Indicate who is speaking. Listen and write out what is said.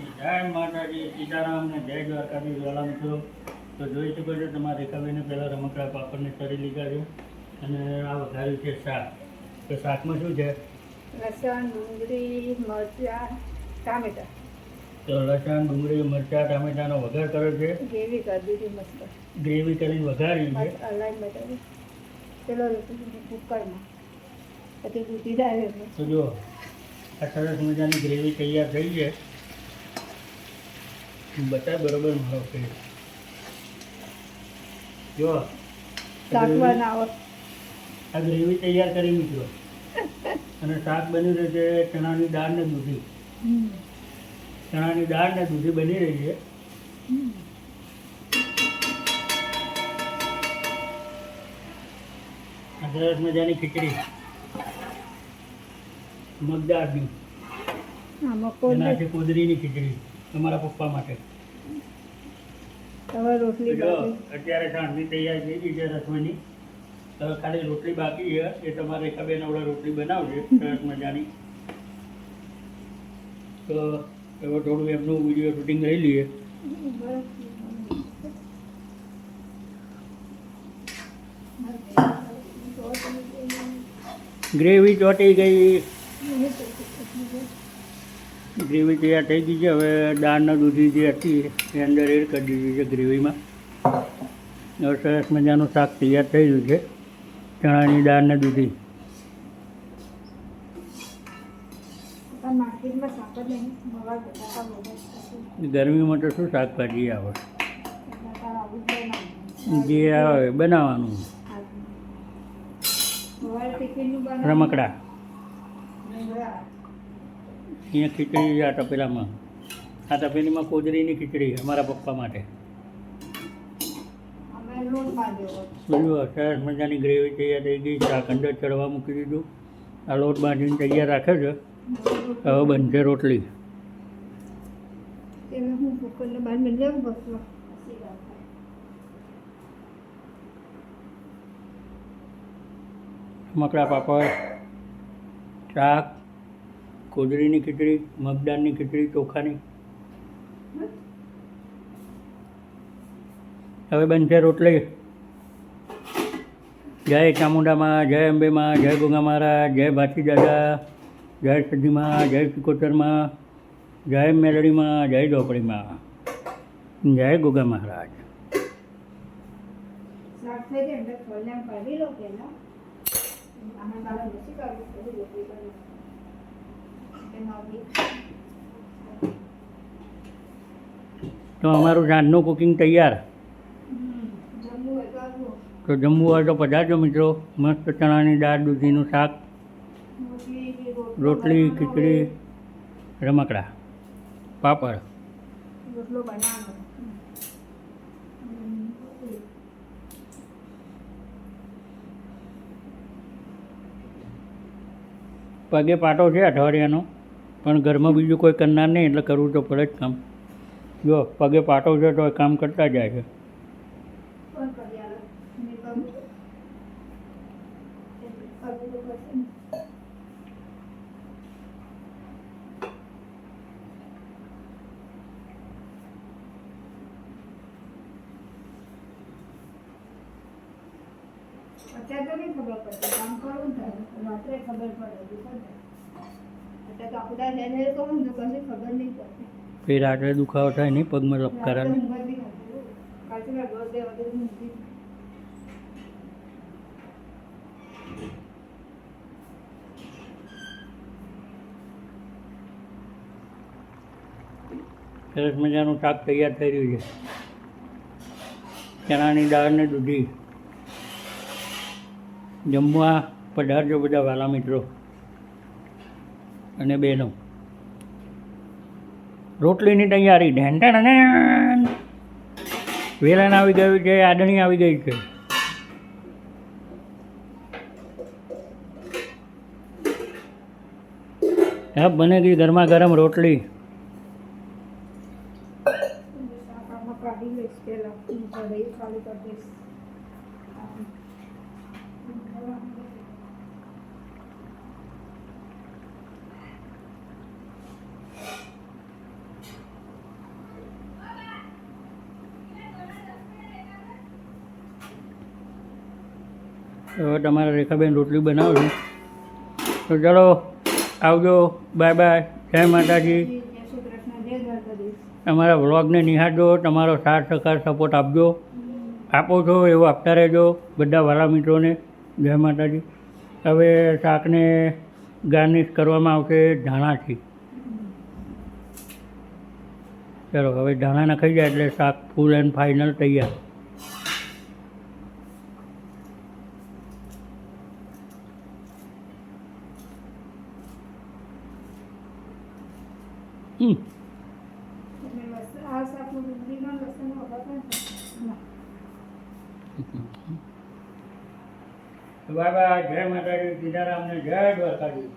Speaker 1: જય માતાજી સીતારામને જય દ્વારકાધીશ વાલા મિત્રો તો જોઈ શકો છો તમારા રેખાબેને પહેલાં રમકડા પાપડને તરી લીધા છે અને આ વધાર્યું છે શાક. તો શાકમાં શું છે?
Speaker 2: લસણ ડુંગળી મરચાં ટામેટા.
Speaker 1: તો લસણ ડુંગળી મરચાં ટામેટાનો વઘાર કર્યો છે?
Speaker 2: ગ્રેવી કરી દીધી મસ્ત.
Speaker 1: ગ્રેવી કરીને વઘારી છે?
Speaker 2: પેલો કુકરમાં. પછી દૂધી
Speaker 1: તો જુઓ આ સરસ મજાની ગ્રેવી તૈયાર થઈ છે. બતા બરોબર મારો ફેસ જો.
Speaker 2: શાક બનાવો.
Speaker 1: આ ગ્રેવી તૈયાર કરી મિત્રો. અને શાક બની રહ્યું છે ચણાની દાળ ને દૂધી. ચણાની દાળ ને દૂધી બની રહી છે. આ સરસ મજાની ખીચડી. મગદાળની. કોદરીની ખીચડી. તમારા પપ્પા માટે. અત્યારે સાંજની તૈયારી થઈ ગઈ છે રસોઈની. તો ખાલી રોટલી બાકી છે. એ તમારે એક બે નવડા રોટલી બનાવજે સરસ મજાની. તો હવે થોડું એમનું વીડિયો શૂટિંગ લઈ લઈએ. ગ્રેવી ચોટી ગઈ. ગ્રેવી તૈયાર થઈ ગઈ છે. હવે દાળના દૂધી જે હતી એ અંદર એડ કરી દીધી છે ગ્રેવીમાં. હવે સરસ મજાનું શાક તૈયાર થઈ ગયું છે. ચણાની દાળના દૂધી. ગરમીમાં તો શું શાકભાજી આવે?
Speaker 2: જ
Speaker 1: આવે બનાવવાનું. રમકડા. અહીંયા ખીચડી આ તપેલામાં. આ તપેલીમાં કોદરીની ખીચડી અમારા પપ્પા માટે. સરસ મજાની ગ્રેવી તૈયાર થઈ ગઈ શાક અંદર ચડવા મૂકી દીધું. આ લોટ બાંધીને તૈયાર રાખે છે. હવે બનશે રોટલી. મકડા પાપડ શાક કોદરીની ખીચડી, મગદાળની ખીચડી, ચોખાની. હવે બનશે રોટલી. જય ચામુંડામાં, જય અંબેમાં, જય ગોગા મહારાજ, જય ભાતી દાદા, જય સદીમાં જય સિકોતરમાં, જય મેલડીમાં, જય ઢોકળીમાં. જય ગોગા મહારાજ.
Speaker 2: કાઢી લો નથી કાઢવું પછી રોટલી કરી એમાં બી
Speaker 1: તો અમારું સાંજનું કુકિંગ તૈયાર.
Speaker 2: તો
Speaker 1: જમવું હોય તો પધારજો મિત્રો. મસ્ત ચણાની દાળ, દૂધીનું શાક,
Speaker 2: રોટલી,
Speaker 1: ખીચડી, રમકડા, પાપડ. પગે પાટો છે અઠવાડિયાનો. પણ ઘરમાં બીજું કોઈ કરનાર નહીં, એટલે કરવું તો પડે જ કામ. જો, પગે પાટો છે તો કામ કરતા જાય છે.
Speaker 2: અત્યારે તો નહીં ખબર પડતી. કામ કરવું થાય રાત્રે ખબર પડે
Speaker 1: પછી રાત્રે દુખાવો થાય નહીં પગમાં
Speaker 2: ઊંઘી.
Speaker 1: સરસ મજાનું શાક તૈયાર થઈ રહ્યું છે. ચણાની દાળ ને દૂધી. જમવા પધારજો બધા વાલા મિત્રો. અને બહેનો રોટલીની તૈયારી. ઢેંઢણ. વેલણ આવી ગયું છે, આદણી આવી ગઈ છે. હા બને ગઈ ગરમા ગરમ રોટલી.
Speaker 2: Thank કાઢી લઈશ પહેલા કઢાઈ ખાલી કરી દઈશ
Speaker 1: હવે તમારા રેખાબેન રોટલી બનાવશે. તો ચલો, આવજો. Bye bye. જય માતાજી. અમારા વ્લોગને નિહાળજો. તમારો સાથ, સહકાર, સપોર્ટ આપજો. આપો છો એવું આપતા રહેજો બધા વાલા મિત્રોને. જય માતાજી. હવે શાકને ગાર્નિશ કરવામાં આવશે ધાણાથી. ચલો, હવે ધાણા નખાઈ જાય એટલે શાક ફૂલ એન્ડ ફાઇનલ તૈયાર હમ
Speaker 2: તમે લસ- આ શાકનું રીંગણ લસણનો વઘાર પણ છે. ના.
Speaker 1: બાય બાબા જય માતાજી સીતારામને જય દ્વારકાજી